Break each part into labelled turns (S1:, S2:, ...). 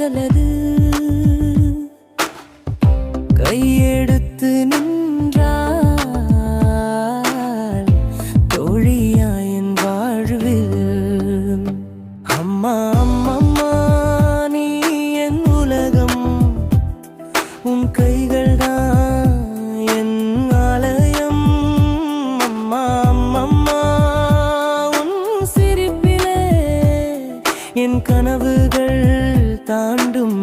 S1: காதலது. கையெடுத்து நின்றால் தோழியாயின் வாழ்வில் அம்மா அம்மம்மா நீ என் உலகம். உன் கைகள் தான் என் ஆலயம். அம்மா என் கனவு தாண்டும்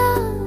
S2: 아!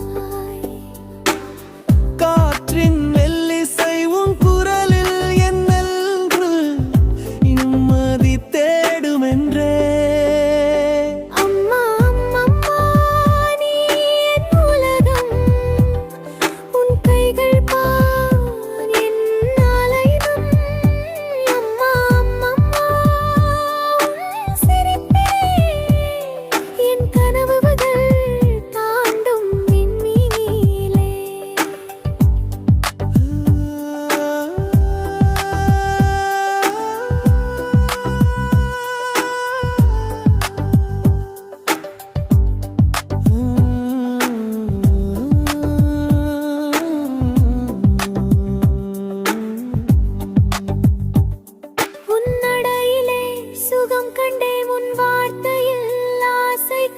S2: சுகம் கண்டே உன் வார்த்தையில் ஆசை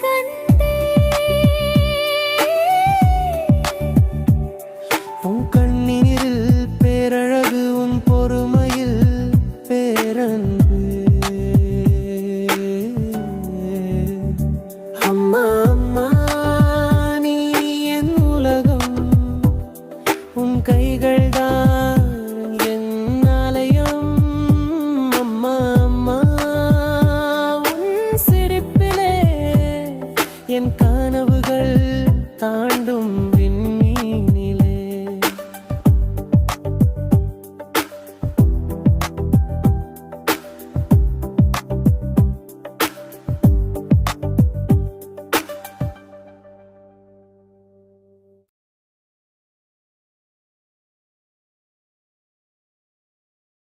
S1: உன் கண்ணீரில் பேரழகு உன் பொறுமையில் பேரன்பு. அம்மா. என் கனவுகள் தாண்டும்